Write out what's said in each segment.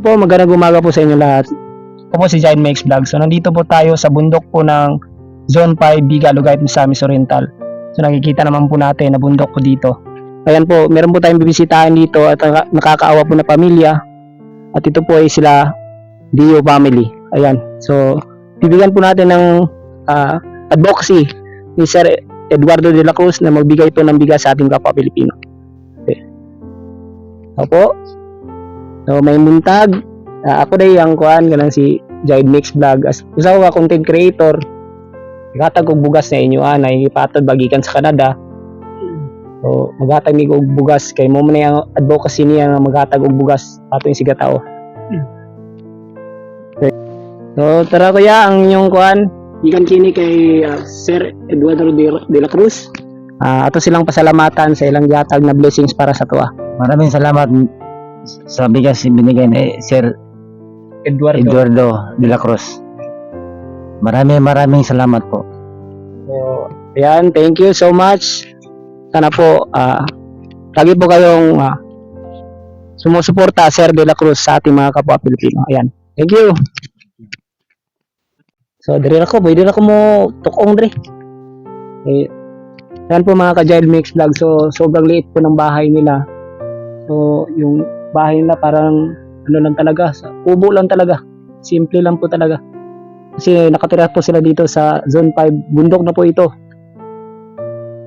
Po, magandang umaga po sa inyo lahat. Ako po si Giant Makes Vlog. So, nandito po tayo sa bundok po ng Zone 5, Biga, Lugait, Misamis Oriental. So, nakikita naman po natin na bundok po dito. Ayan po, meron po tayong bibisitahin dito at naka- nakakaawa po na pamilya. At ito po ay sila Dio family. Ayan. So, bibigyan po natin ng ah, advocacy ni Sir Eduardo de la Cruz na magbigay po ng bigas sa ating kapwa Pilipino. Okay. Opo. So, may muntag. Ah, ako day ang kuan ganang si Jaid Mix Vlog as usa ko ka content creator. Igatag og bugas na inyo anay ipatod bagikan sa Canada. So, maghatag mi og bugas kay mo man na yung advocacy niya nga maghatag og bugas ato yung sigatao. Okay. So, tara kuya ang inyong kuan. Ikan kini kay ah, Sir Eduardo de, de la Cruz. Ah, ato silang pasalamatan sa ilang yatag na blessings para sa tuwa. Maraming salamat sa bigas binigay ni Sir Eduardo. Eduardo de la Cruz. Maraming maraming salamat po. So, ayan, thank you so much. Sana po, ah, lagi po kayong ah, sumusuporta, Sir De La Cruz, sa ating mga kapwa Pilipino. Ayan, thank you. So, diri ako, boy, diri ako mo tukong diri. Eh, ayan po mga ka-Jail Mix Vlog. So, sobrang liit po ng bahay nila. So, yung bahay nila parang ano lang talaga, sa kubo lang talaga. Simple lang po talaga. Kasi nakatira po sila dito sa Zone 5. Bundok na po ito.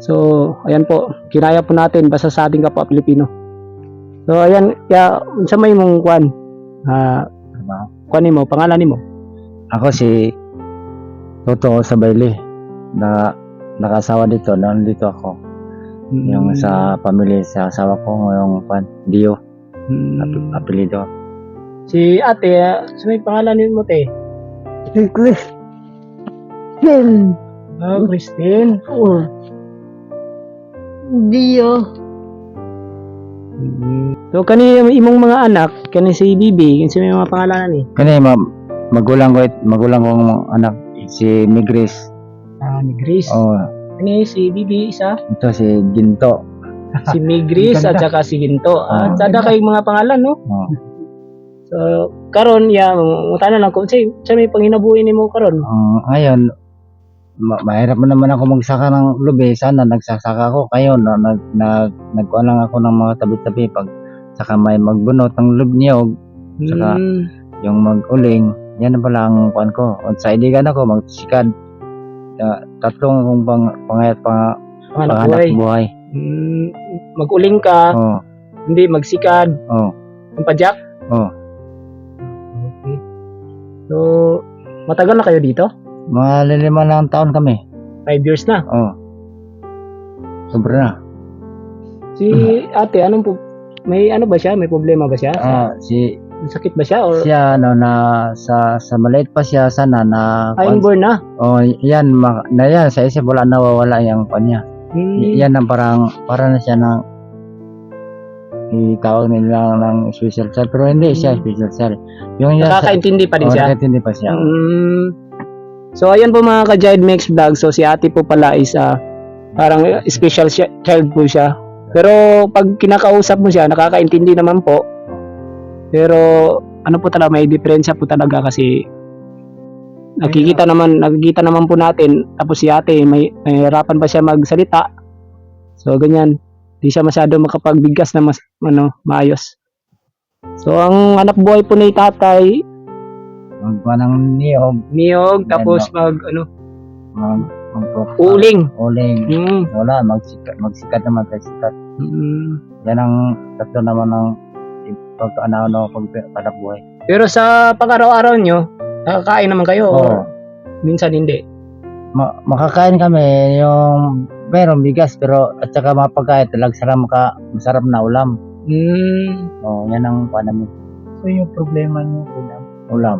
So, ayan po. Kinaya po natin basta sa ating kapwa Pilipino. So, ayan. Kaya, unsa may mong kwan? Ah, kwan mo, pangalan mo. Ako si Toto sa Bailey na nakasawa dito, nandito ako. Yung sa pamilya sa asawa ko, yung pan, Dio, Mm. ap- apelido. Si ate, ah, sa may pangalan mo, te? Chris. Ken. Ah, Christine. Oh. Dio. So, kani imong mga anak, kani si Bibi, kani si may mga pangalanan ni. Kani ma magulang ko, it- magulang kong anak, si Migris. Ah, ni Grace. Oh, Kani si Bibi, isa. ito si Ginto. Si Migris at saka si Ginto. Ah, Ah. sada kay mga pangalan, no? Oh. So, karon ya, mutana lang ko, say, sa may panginabuhi nimo karon. Ang ngayon, ma- mahirap mo naman ako magsaka ng lubi. Sana nagsasaka ako. Kayo, no, nag, nag, nagkuha lang ako ng mga tabi-tabi. Pag saka may magbunot ng lub niyog, Saka- Mm. yung mag-uling, yan na pala ang kuhan ko. At sa iligan ako, magsikad. Uh, tatlong kong pang, pangayat pang, Panganap panganap buhay. buhay. Mm, mag-uling ka, Oh, hindi magsikad, oh, ang padyak. oh. Okay. So, matagal na kayo dito? Mga lilima lang taon kami. Five years na. Oh. Sobra na. Si ate, anong po, may ano ba siya? May problema ba siya? Ah, si sakit ba siya? Or siya ano na sa sa maliit pa siya sana na ay, inborn na? Oh, yan ma, na yan sa isip wala nawawala yung kanya. Hmm. Yan ang parang para na siya ng itawag nila ng special cell pero hindi siya Mm. special cell. Yung yan sa- Nakakaintindi pa rin siya? nakakaintindi pa siya. Mm. So, ayan po mga ka-Jied Mix Vlog. So, si ate po pala is ah, parang special siya- child po siya. Pero, pag kinakausap mo siya, nakakaintindi naman po. Pero, ano po talaga, may diferensya po talaga kasi nakikita naman, nakikita naman po natin, tapos si ate, may, may hirapan pa siya magsalita. So, ganyan. Di siya masyado makapagbigkas na mas, ano, maayos. So, ang anak buhay po ni tatay, Magpa ng niyog, niyog, tapos mag, ano, mag, mag uling. uling. Mm. Wala, magsikat, magsikat naman tayo sikat. Mm. Yan ang tatlo naman ng pag ano ano pag hanap buhay. Pero sa pag-araw-araw nyo, nakakain naman kayo Oo. or minsan hindi. Ma- makakain kami yung meron bigas pero at saka mga pagkain talag sarap maka masarap na ulam. Mm. Oh, yan ang kuha namin. So yung problema nyo, ulam. Ulam.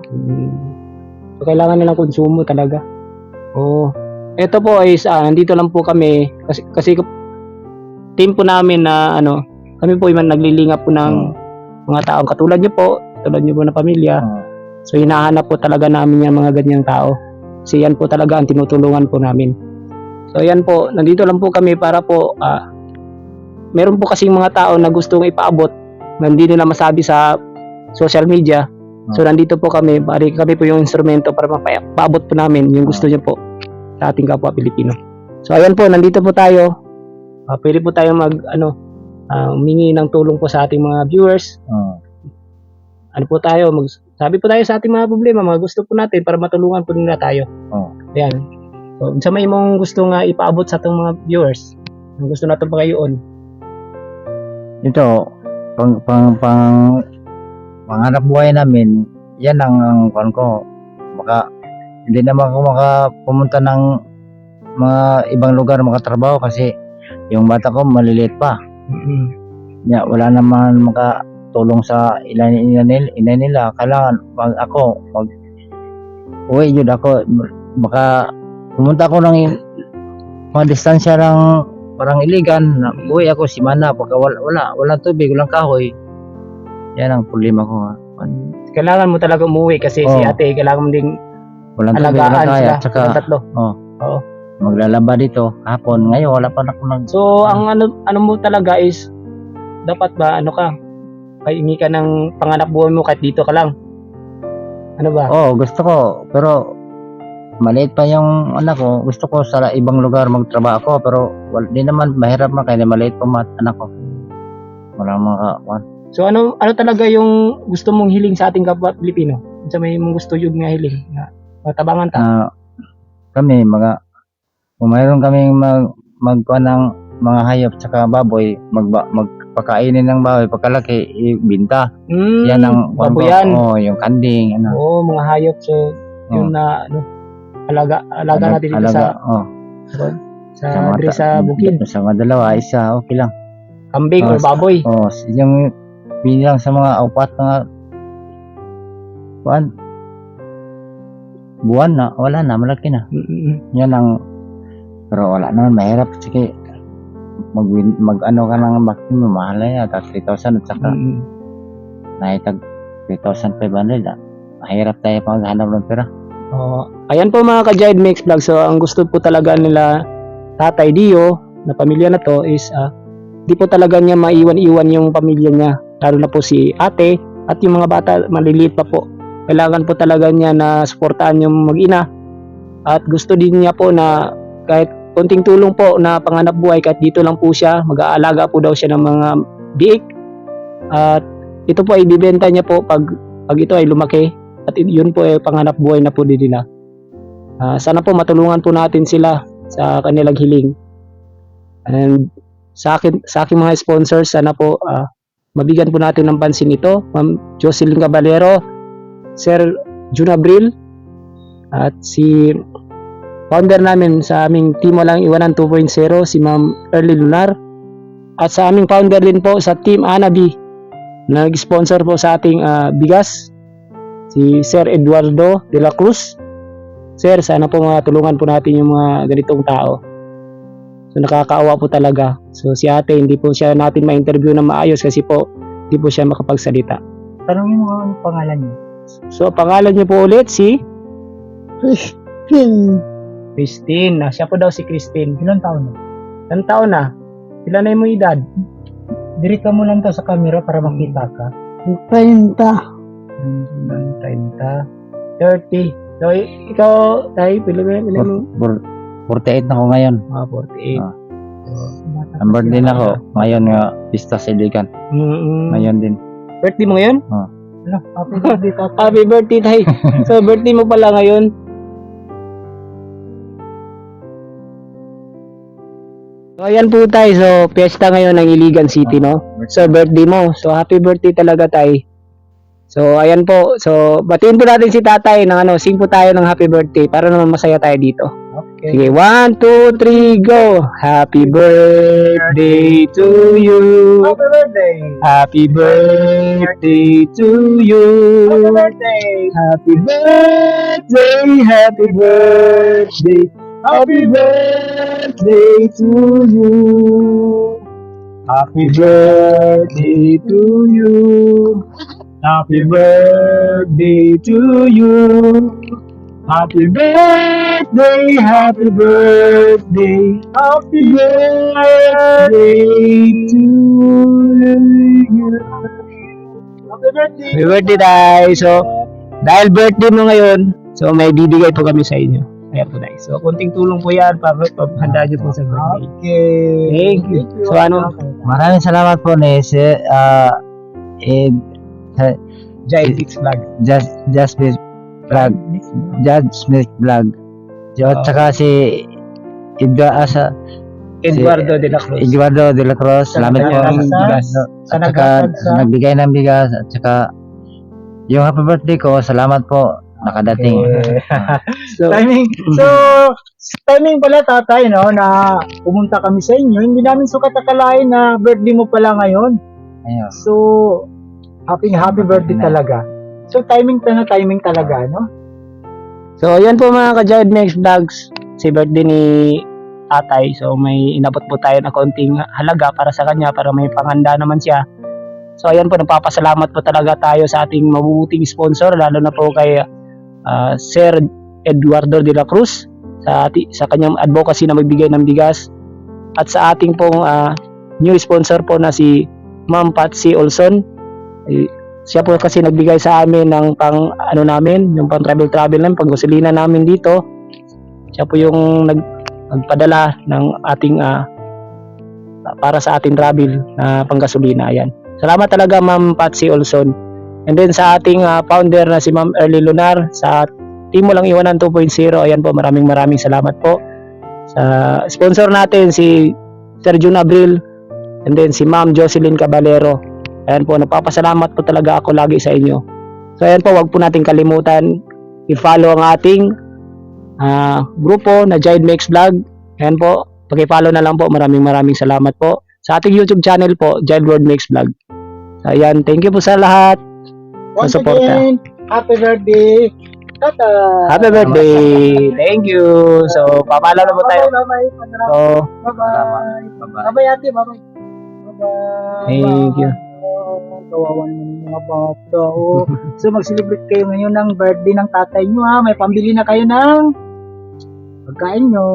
So kailangan nilang konsumo talaga. Oo. Ito po is, ah, nandito lang po kami kasi, kasi team po namin na ano, kami po yung naglilingap po ng mga taong katulad nyo po, katulad nyo po na pamilya. Oh. So hinahanap po talaga namin yung mga ganyang tao. Kasi yan po talaga ang tinutulungan po namin. So yan po, nandito lang po kami para po, ah, meron po kasing mga tao na gustong ipaabot na hindi nila masabi sa social media. So nandito po kami, bari kami po yung instrumento para mapaabot po namin yung gusto niyo po sa ating kapwa Pilipino. So ayan po, nandito po tayo. Ah, pwede po tayo mag ano ah, humingi ng tulong po sa ating mga viewers. Oh. Ano po tayo, mag, sabi po tayo sa ating mga problema, mga gusto po natin para matulungan po nila tayo. Oh. Ayan. So, sa may mong gusto nga ipaabot sa atong mga viewers, ang gusto natin pa kayoon. Ito, pang, pang, pang, pangarap buhay namin, yan ang, ang kwan ko. Baka, hindi naman ako makapumunta ng mga ibang lugar makatrabaho kasi yung bata ko maliliit pa. Mm-hmm. Ya, wala naman makatulong sa ilan ina nila, ina nila. Kailangan mag ako mag uwi jud ako baka pumunta ako ng mga distansya ng parang iligan na uwi ako si Mana pagka wala wala walang tubig walang kahoy yan ang problema ko ha. Kailangan mo talaga umuwi kasi si Oh. ate, kailangan mo ding walang tubig walang kaya sila. tsaka tatlo. maglalaba dito hapon ngayon wala pa na nag So, ang ano, ano mo talaga is, dapat ba, ano ka, pahingi ka ng panganap buhay mo kahit dito ka lang. Ano ba? oh gusto ko pero maliit pa yung anak ko gusto ko sa ibang lugar magtrabaho ako pero wala di naman mahirap na kaya maliit pa mat anak ko wala mga kwan. So, ano ano talaga yung gusto mong hiling sa ating kapwa Pilipino? Sa may mong gusto yung nga hiling na matabangan ta. Ah, kami mga kung mayroon kaming mag magkuha ng mga hayop tsaka baboy magba, magpakainin ng baboy pagkalaki ibinta Mm, yan ang ko. baboyan. oh yung kanding ano Oo, mga hayop. So, yun na, ano, alaga, alaga natin dito sa, oh, sa, mga diri ta- sa bukid. sa mga dalawa isa okay lang Kambing Oh, or baboy. Oh, s- yung bilang sa mga apat na buwan buwan na wala na malaki na Mm-mm. yan ang pero wala naman mahirap sige mag mag ano ka ng maximum mahal na yan at 3,000 at saka Mm-mm. nahitag 3,500 ah. mahirap tayo pag maghanap ng pera Oo. ayan po mga ka-Jive Mix Vlog. So, ang gusto po talaga nila Tatay Dio na pamilya na to is ah, di po talaga niya maiwan-iwan yung pamilya niya. Lalo na po si ate at yung mga bata maliliit pa po. Kailangan po talaga niya na suportahan yung mag-ina. At gusto din niya po na kahit konting tulong po na panganap buhay kahit dito lang po siya, mag-aalaga po daw siya ng mga biik. At ito po ay ibibenta niya po pag pag ito ay lumaki at yun po ay panganap buhay na po din nila. Ah, sana po matulungan po natin sila sa kanilang hiling. And sa akin sa aking mga sponsors sana po ah, mabigyan po natin ng pansin ito. Ma'am Jocelyn Caballero, Sir Jun Abril at si founder namin sa aming Team Walang Iwanan 2.0 si Ma'am Early Lunar at sa aming founder din po sa Team Anabi na nag-sponsor po sa ating ah, bigas si Sir Eduardo de la Cruz. Sir, sana po matulungan po natin yung mga ganitong tao. So nakakaawa po talaga. So si ate, hindi po siya natin ma-interview na maayos kasi po hindi po siya makapagsalita. Tanongin mo ang pangalan niyo. So pangalan niyo po ulit si Christine. Christine. Ah, siya po daw si Christine. Ilan taon na? Ilang taon na? Ilan na yung edad? Dirika mo lang to sa camera para makita ka. 30. Hmm, 30. 30. So ikaw, tayo, pila ba? Pila mo? Bur- 48 na ako ngayon Ah, 48. Ah. ang birthday na ako ngayon nga pista sa Iligan Mm-mm. ngayon din Birthday mo ngayon? Ano, happy birthday. Happy birthday, tay. so, birthday mo pala ngayon. So, ayan po tayo. So, piyesta ngayon ng Iligan City, no? So, birthday mo. So, happy birthday talaga, tay. So, ayan po. So, batiin po natin si tatay ng ano, sing po tayo ng happy birthday para naman masaya tayo dito. Okay. Sige, one, two, three, go! Happy birthday to you! Happy birthday. Happy birthday to you! Happy birthday. Happy birthday, happy birthday, happy birthday to you. Happy birthday to you. Happy birthday to you. Happy birthday, happy birthday, happy birthday to you. Happy birthday! Happy birthday! So, dahil birthday mo ngayon, so may bibigay po kami sa inyo. Ayan po, Tay. So, kunting tulong po yan para paghandaan niyo po sa birthday. Okay. Thank you. So, ano? Maraming salamat po ni si uh, Ed, sa- Giant Mix Vlog. Just Just Miss Vlog, Judge Smith Vlog. At saka si Edwa Asa, Eduardo de la Cruz. Eduardo de la Cruz. Salamat po. sa- At saka nagbigay ng bigas at saka yung happy birthday ko, salamat po nakadating. So, timing. So, timing pala tatay, no, na pumunta kami sa inyo. Hindi namin sukat akalain na birthday mo pala ngayon. Ayun. So, happy happy birthday talaga. So, timing na timing talaga, no? so ayan po mga ka-Giant Mix Vlogs. Si birthday ni tatay. So, may inabot po tayo na konting halaga para sa kanya para may panganda naman siya. So, ayan po, nagpapasalamat po talaga tayo sa ating mabubuting sponsor, lalo na po kay ah, Sir Eduardo de la Cruz sa, sa kanyang advocacy na magbigay ng bigas at sa ating pong ah, new sponsor po na si Ma'am Patsy Olson. Eh, siya po kasi nagbigay sa amin ng pang ano namin, yung pang travel travel namin, pang gasolina namin dito. Siya po yung nag, nagpadala ng ating ah, para sa ating travel na panggasolina. Ayan. Salamat talaga Ma'am Patsy Olson. And then sa ating ah, founder na si Ma'am Early Lunar sa Team Mo Lang Iwanan 2.0. Ayan po, maraming maraming salamat po. Sa sponsor natin si Sir Jun Abril and then si Ma'am Jocelyn Caballero. Ayan po, nagpapasalamat po talaga ako lagi sa inyo. So ayan po, wag po natin kalimutan i-follow ang ating ah, grupo na Giant Mix Vlog. Ayan po, paki-follow na lang po. Maraming maraming salamat po. Sa ating YouTube channel po, Giant World Mix Vlog. So ayan, thank you po sa lahat. Once suporta. again, happy birthday, Tata! Happy birthday! Thank you! So, papala na po tayo. Bye-bye, bye-bye. So, Bye-bye. Bye-bye. Bye-bye, ate. Bye-bye. Bye-bye. Thank you. Oh, kawawa naman yung mga bata. Oh. so, mag-celebrate kayo ngayon ng birthday ng tatay nyo, ha? May pambili na kayo ng pagkain nyo.